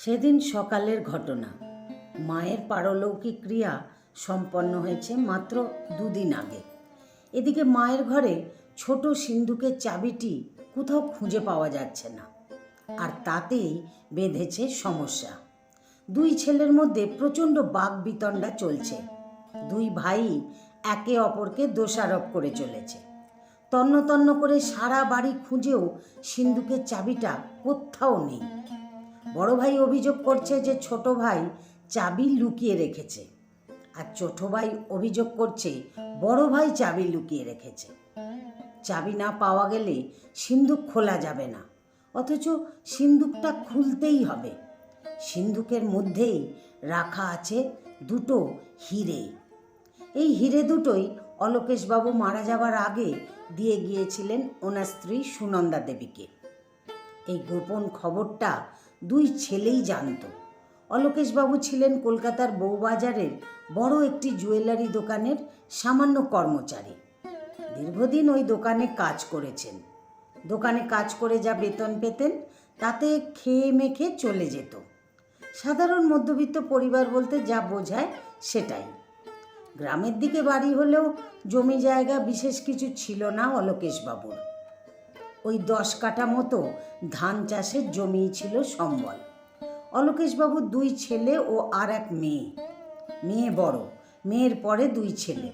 সেদিন সকালের ঘটনা। মায়ের পারলৌকিক ক্রিয়া সম্পন্ন হয়েছে মাত্র দুদিন আগে। এদিকে মায়ের ঘরে ছোট সিন্ধুকের চাবিটি কোথাও খুঁজে পাওয়া যাচ্ছে না, আর তাতেই বেঁধেছে সমস্যা। দুই ছেলের মধ্যে প্রচণ্ড বাক বিতণ্ডা চলছে। দুই ভাই একে অপরকে দোষারোপ করে চলেছে। তন্ন তন্ন করে সারা বাড়ি খুঁজেও সিন্ধুকের চাবিটা কোথাও নেই। বড় ভাই অভিযোগ করছে যে ছোট ভাই চাবি লুকিয়ে রেখেছে। আর ছোট ভাই অভিযোগ করছে বড় ভাই চাবি লুকিয়ে রেখেছে। চাবি না পাওয়া গেলে সিন্ধুক খোলা যাবে না, অথচ সিন্ধুকটা খুলতেই হবে। সিন্ধুকের মধ্যেই রাখা আছে দুটো হিরে। এই হিরে দুটোই অলোকেশবাবু মারা যাবার আগে দিয়ে গিয়েছিলেন ওনার স্ত্রী সুনন্দা দেবীকে। এই গোপন খবরটা দুই ছেলেই জানত। অলোকেশবাবু ছিলেন কলকাতার বউবাজারের বড় একটি জুয়েলারি দোকানের সামান্য কর্মচারী। দীর্ঘদিন ওই দোকানে কাজ করেছেন। দোকানে কাজ করে যা বেতন পেতেন, তাতে খেয়ে মেখে চলে যেত। সাধারণ মধ্যবিত্ত পরিবার বলতে যা বোঝায় সেটাই। গ্রামের দিকে বাড়ি হলেও জমি জায়গা বিশেষ কিছু ছিল না অলোকেশবাবুর। ওই দশ কাঠা মতো ধান চাষের জমি ছিল সম্বল। অলোকেশবাবুর দুই ছেলে ও আর এক মেয়ে। মেয়ে বড়, মেয়ের পরে দুই ছেলে।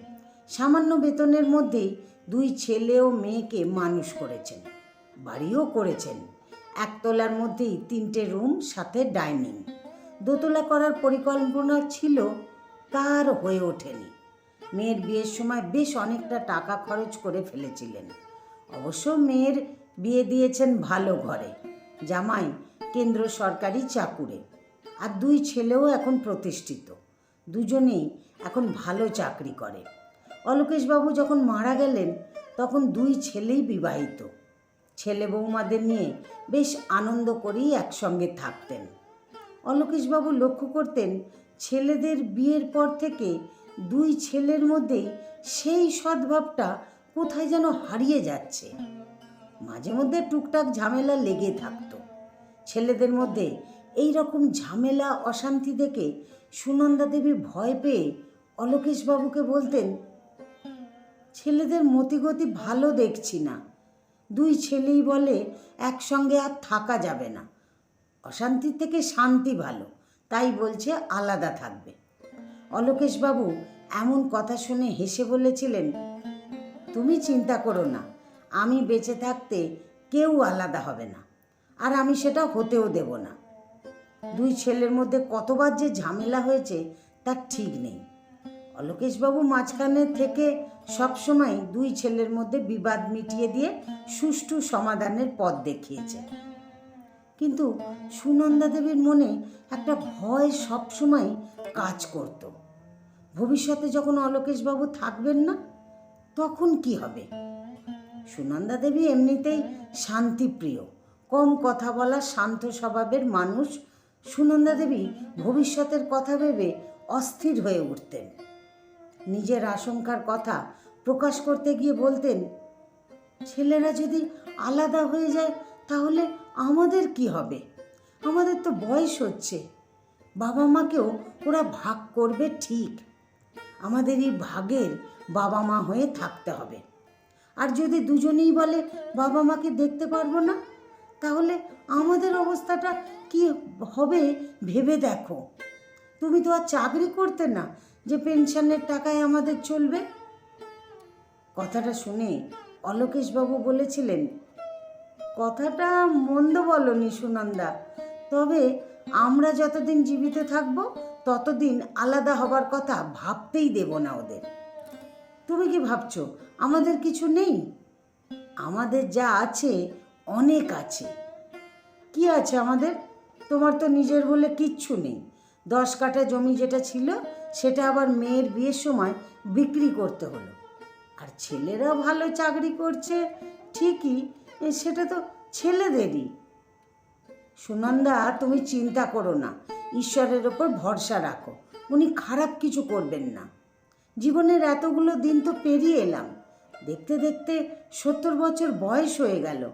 সামান্য বেতনের মধ্যেই দুই ছেলে ও মেয়েকে মানুষ করেছেন। বাড়িও করেছেন। একতলার মধ্যেই তিনটে রুম, সাথে ডাইনিং। দোতলা করার পরিকল্পনা ছিল, তার হয়ে ওঠেনি। মেয়ের বিয়ের সময় বেশ অনেকটা টাকা খরচ করে ফেলেছিলেন। অবশ্য মেয়ের বিয়ে দিয়েছেন ভালো ঘরে, জামাই কেন্দ্র সরকারি চাকুরে। আর দুই ছেলেও এখন প্রতিষ্ঠিত, দুজনেই এখন ভালো চাকরি করে। অলোকেশবাবু যখন মারা গেলেন, তখন দুই ছেলেই বিবাহিত। ছেলে বৌমাদের নিয়ে বেশ আনন্দ করেই একসঙ্গে থাকতেন। অলোকেশবাবু লক্ষ্য করতেন, ছেলেদের বিয়ের পর থেকে দুই ছেলের মধ্যেই সেই সদ্ভাবটা কোথায় যেন হারিয়ে যাচ্ছে। মাঝে মধ্যে টুকটাক ঝামেলা লেগে থাকতো। ছেলেদের মধ্যে এই রকম ঝামেলা, অশান্তি দেখে সুনন্দা দেবী ভয় পেয়ে অলোকেশবাবুকে বলতেন, ছেলেদের মতিগতি ভালো দেখছি না। দুই ছেলেই বলে একসঙ্গে আর থাকা যাবে না। অশান্তি থেকে শান্তি ভালো, তাই বলছে আলাদা থাকবে। অলোকেশবাবু এমন কথা শুনে হেসে বলেছিলেন তুমি চিন্তা করো না। আমি বেঁচে থাকতে কেউ আলাদা হবে না। আর আমি সেটা হতেও দেব না। দুই ছেলের মধ্যে কতবার যে ঝামেলা হয়েছে তার ঠিক নেই। অলোকেশবাবু মাঝখানে থেকে সবসময় দুই ছেলের মধ্যে বিবাদ মিটিয়ে দিয়ে সুষ্ঠু সমাধানের পথ দেখিয়েছে। কিন্তু সুনন্দা দেবীর মনে একটা ভয় সবসময় কাজ করত। ভবিষ্যতে যখন অলোকেশবাবু থাকবেন না তখন কি হবে? সুনন্দা দেবী এমনিতেই শান্তিপ্রিয়। কম কথা বলা শান্ত স্বভাবের মানুষ, সুনন্দা দেবী ভবিষ্যতের কথা ভেবে অস্থির হয়ে উঠতেন। নিজের আশঙ্কার কথা প্রকাশ করতে গিয়ে বলতেন, ছেলেরা যদি আলাদা হয়ে যায়, তাহলে আমাদের কি হবে? আমাদের তো বয়স হচ্ছে। বাবা মাকেও ওরা ভাগ করবে ঠিক। আমাদের এই ভাগের বাবা মা হয়ে থাকতে হবে। আর যদি দুজনেই বলে, বাবা মাকে দেখতে পারব না? তাহলে আমাদের অবস্থাটা কি হবে ভেবে দেখো। তুমি তো আর চাকরি করতে না, যে পেনশনের টাকায় আমাদের চলবে? কথাটা শুনে অলোকেশবাবু বলেছিলেন, কথাটা মন্দ বলনি সুনন্দা, তবে আমরা যতদিন জীবিত থাকব, ততদিন আলাদা হবার কথা ভাবতেই দেব না ওদের। তুমি কি ভাবছ? আমাদের কিছু নেই? আমাদের যা আছে, অনেক আছে। কি আছে আমাদের? তোমার তো নিজের বলে কিচ্ছু নেই। দশ কাঠা জমি যেটা ছিল, সেটা আবার মেয়ের বিয়ের সময় বিক্রি করতে হলো। আর ছেলেরা ভালো চাকরি করছে, ঠিকই সেটা তো ছেলেদেরই। সুনন্দা, তুমি চিন্তা করো না। ঈশ্বরের ওপর ভরসা রাখো। উনি খারাপ কিছু করবেন না। জীবনের এতগুলো দিন তো পেরিয়ে এলাম। দেখতে দেখতে সত্তর বছর বয়স হয়ে গেল।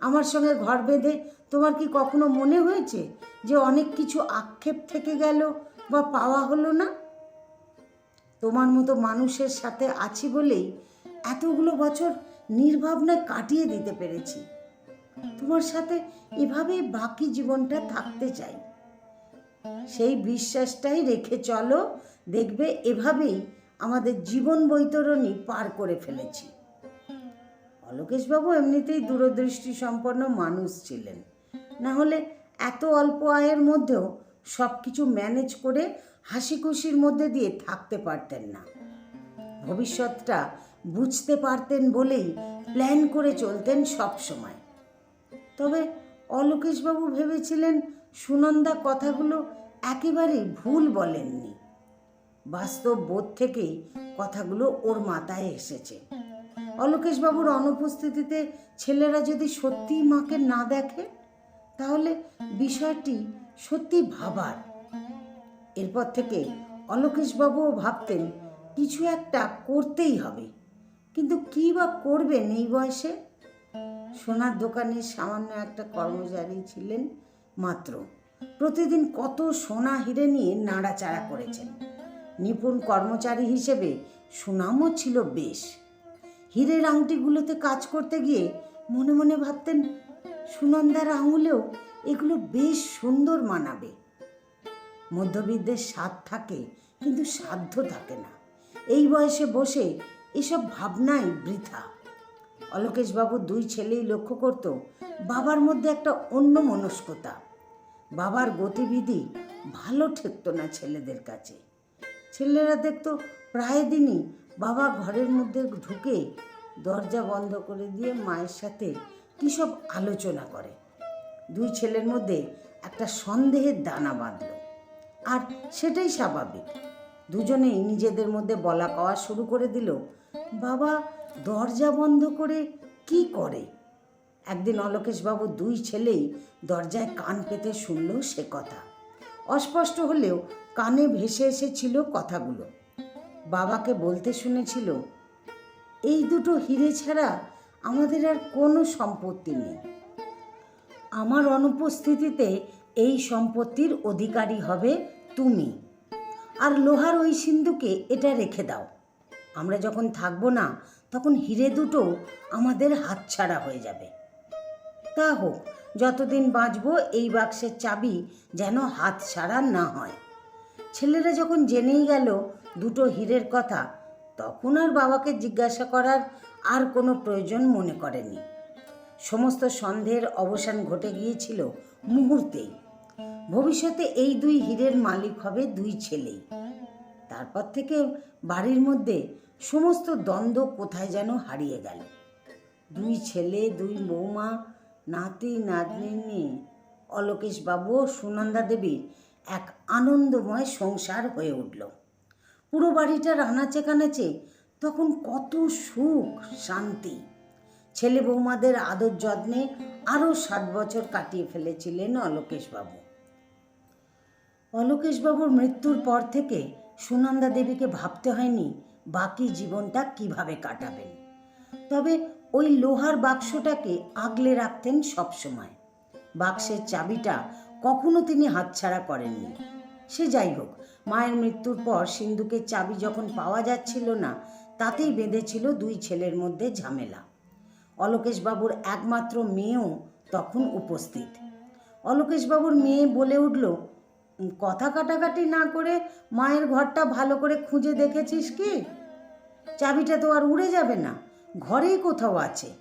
আমার সঙ্গে ঘর বেঁধে তোমার কি কখনো মনে হয়েছে যে অনেক কিছু আক্ষেপ থেকে গেল বা পাওয়া হলো না? তোমার মতো মানুষের সাথে আছি বলেই এতগুলো বছর নির্ভাবনায় কাটিয়ে দিতে পেরেছি। তোমার সাথে এভাবেই বাকি জীবনটা থাকতে চাই। সেই বিশ্বাসটাই রেখে চলো, দেখবে এভাবেই আমাদের জীবন বৈতরণী পার করে ফেলেছি। অলোকেশবাবু এমনিতেই দূরদৃষ্টি সম্পন্ন মানুষ ছিলেন। না হলে এত অল্প আয়ের মধ্যেও সব কিছু ম্যানেজ করে হাসি খুশির মধ্যে দিয়ে থাকতে পারতেন না। ভবিষ্যৎটা বুঝতে পারতেন বলেই প্ল্যান করে চলতেন সব সময়। তবে অলোকেশবাবু ভেবেছিলেন সুনন্দা কথাগুলো একেবারেই ভুল বলেননি। বাস্তব বোধ থেকেই কথাগুলো ওর মাথায় এসেছে। অলোকেশবাবুর অনুপস্থিতিতে ছেলেরা যদি সত্যি মাকে না দেখে, তাহলে বিষয়টি সত্যি ভাবার। এরপর থেকে অলোকেশবাবুও ভাবতেন, কিছু একটা করতেই হবে। কিন্তু কী বা করবেন এই বয়সে? সোনার দোকানে সামান্য একটা কর্মচারী ছিলেন মাত্র। প্রতিদিন কত সোনা হিরে নিয়ে নাড়াচাড়া করেছেন। নিপুণ কর্মচারী হিসেবে সুনামও ছিল বেশ। হীরের আংটিগুলোতে কাজ করতে গিয়ে মনে মনে ভাবতেন, সুনন্দার আঙুলেও এগুলো বেশ সুন্দর মানাবে। মধ্যবিত্তের স্বাদ থাকে, কিন্তু সাধ্য থাকে না। এই বয়সে বসে এসব ভাবনাই বৃথা। অলোকেশবাবু দুই ছেলেই লক্ষ্য করত, বাবার মধ্যে একটা অন্য মনস্কতা। বাবার গতিবিধি ভালো ঠেকতো না ছেলেদের কাছে। ছেলেরা দেখতো প্রায় দিনই বাবা ঘরের মধ্যে ঢুকে দরজা বন্ধ করে দিয়ে মায়ের সাথে কী সব আলোচনা করে। দুই ছেলের মধ্যে একটা সন্দেহের দানা বাঁধল। আর সেটাই স্বাভাবিক। দুজনেই নিজেদের মধ্যে বলা কওয়া শুরু করে দিল, বাবা, দরজা বন্ধ করে কি করে? একদিন অলোকেশবাবু দুই ছেলেই দরজায় কান পেতে শুনল সে কথা। অস্পষ্ট হলেও কানে ভেসে এসেছিল কথাগুলো। বাবাকে বলতে শুনেছিল, এই দুটো হিরে ছাড়া আমাদের আর কোনো সম্পত্তি নেই। আমার অনুপস্থিতিতে এই সম্পত্তির অধিকারী হবে তুমি। আর লোহার ওই সিন্ধুকে এটা রেখে দাও। আমরা যখন থাকব না, তখন হিরে দুটো আমাদের হাতছাড়া হয়ে যাবে। তা হোক যতদিন বাঁচবো, এই বাক্সের চাবি যেন হাত ছাড়া না হয়। ছেলেরা যখন জেনেই গেল দুটো হীরের কথা, তখন আর বাবাকে জিজ্ঞাসা করার আর কোনো প্রয়োজন মনে করেনি। সমস্ত সন্দেহের অবসান ঘটে গিয়েছিল মুহূর্তেই। ভবিষ্যতে এই দুই হীরের মালিক হবে দুই ছেলেই। তারপর থেকে বাড়ির মধ্যে সমস্ত দ্বন্দ্ব কোথায় যেন হারিয়ে গেল। দুই ছেলে, দুই বৌমা নাতি নাতনি নিয়ে অলোকেশ বাবু ও সুনন্দা দেবীর এক আনন্দময় সংসার হয়ে উঠল। পুরো বাড়িটার আনাচে কানাচে, তখন কত সুখ, শান্তি। ছেলে বৌমাদের আদর যত্নে আরও সাত বছর কাটিয়ে ফেলেছিলেন অলোকেশবাবু। অলোকেশবাবুর মৃত্যুর পর থেকে সুনন্দা দেবীকে ভাবতে হয়নি বাকি জীবনটা কীভাবে কাটাবেন। তবে ওই লোহার বাক্সটাকে আগলে রাখতেন সবসময়। বাক্সের চাবিটা কখনো তিনি হাতছাড়া করেননি। সে যাই হোক, মায়ের মৃত্যুর পর সিন্ধুকের চাবি যখন পাওয়া যাচ্ছিল না, তাতেই বেঁধেছিল দুই ছেলের মধ্যে ঝামেলা। অলোকেশবাবুর একমাত্র মেয়েও তখন উপস্থিত। অলোকেশবাবুর মেয়ে বলে উঠল কথা কাটাকাটি না করে মায়ের ঘরটা ভালো করে খুঁজে দেখেছিস কি? চাবিটা তো আর উড়ে যাবে না। ঘরেই কোথাও আছে।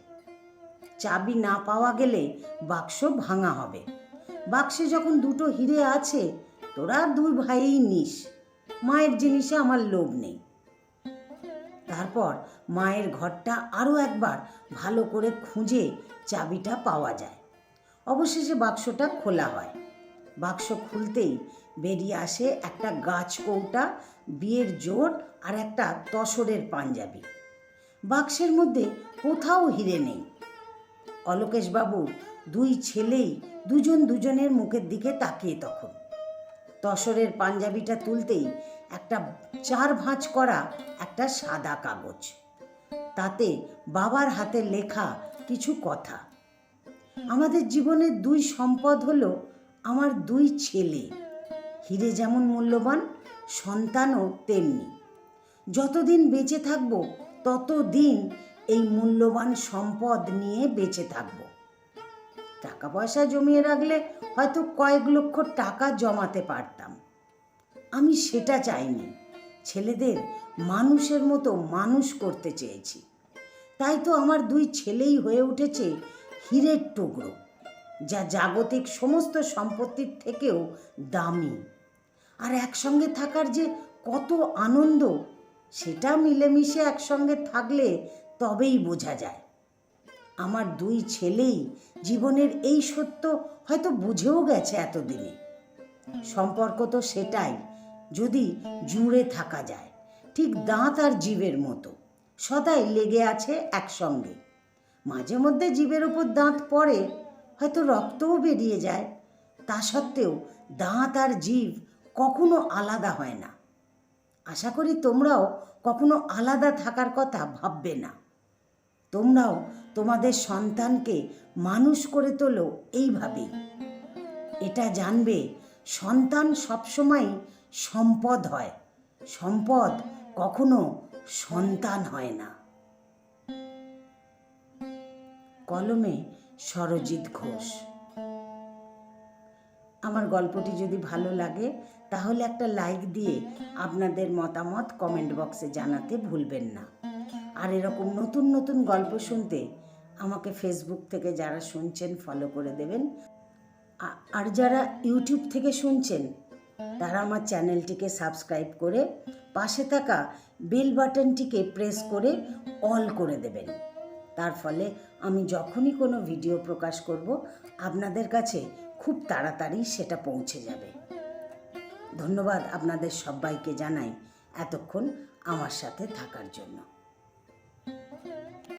চাবি না পাওয়া গেলে বাক্স ভাঙা হবে। বাক্সে যখন দুটো হিরে আছে, তোরা দুই ভাইই নিস। মায়ের জিনিসে আমার লোভ নেই। তারপর মায়ের ঘরটা আরও একবার ভালো করে খুঁজে চাবিটা পাওয়া যায়। অবশেষে বাক্সটা খোলা হয়। বাক্স খুলতেই বেরিয়ে আসে একটা গাছ কৌটা, বিয়ের জোট আর একটা তসরের পাঞ্জাবি। বাক্সের মধ্যে কোথাও হিরে নেই। অলোকেশবাবু দুই ছেলেই দুজন দুজনের মুখের দিকে তাকিয়ে তখন। তসরের পাঞ্জাবিটা তুলতেই একটা চার ভাঁজ করা একটা সাদা কাগজ। তাতে বাবার হাতে লেখা কিছু কথা। আমাদের জীবনের দুই সম্পদ হলো আমার দুই ছেলে। হিরে যেমন মূল্যবান, সন্তানও তেমনি। যতদিন বেঁচে থাকব ততদিন এই মূল্যবান সম্পদ নিয়ে বেঁচে থাকব। টাকা পয়সা জমিয়ে রাখলে হয়তো কয়েক লক্ষ টাকা জমাতে পারতাম। আমি সেটা চাইনি। ছেলেদের মানুষের মতো মানুষ করতে চেয়েছি। তাই তো আমার দুই ছেলেই হয়ে উঠেছে হীরের টুকরো, যা জাগতিক সমস্ত সম্পত্তির থেকেও দামি। আর একসঙ্গে থাকার যে কত আনন্দ সেটা মিলেমিশে একসঙ্গে থাকলে তবেই বোঝা যায়। আমার দুই ছেলেই জীবনের এই সত্য হয়তো বুঝেও গেছে এতদিনে। সম্পর্ক তো সেটাই, যদি জুড়ে থাকা যায়, ঠিক দাঁত আর জীবের মতো, সদাই লেগে আছে একসঙ্গে। মাঝে মধ্যে জীবের উপর দাঁত পড়ে, হয়তো রক্তও বেরিয়ে যায়, তা সত্ত্বেও দাঁত আর জীব কখনো আলাদা হয় না। আশা করি তোমরাও কখনো আলাদা থাকার কথা ভাববে না। তোমরাও তোমাদের সন্তানকে মানুষ করে তোলো এইভাবেই। এটা জানবে, সন্তান সবসময় সম্পদ হয়। সম্পদ কখনো সন্তান হয় না। কলমে সরজিৎ ঘোষ আমার গল্পটি যদি ভালো লাগে, তাহলে একটা লাইক দিয়ে আপনাদের মতামত কমেন্ট বক্সে জানাতে ভুলবেন না। আর এরকম নতুন নতুন গল্প শুনতে আমাকে ফেসবুক থেকে যারা শুনছেন ফলো করে দেবেন। আর যারা ইউটিউব থেকে শুনছেন, তারা আমার চ্যানেলটিকে সাবস্ক্রাইব করে পাশে থাকা বেল বাটনটিকে প্রেস করে অল করে দেবেন। তার ফলে আমি যখনই কোনো ভিডিও প্রকাশ করব, আপনাদের কাছে খুব তাড়াতাড়ি সেটা পৌঁছে যাবে। ধন্যবাদ আপনাদের সবাইকে জানাই এতক্ষণ আমার সাথে থাকার জন্য।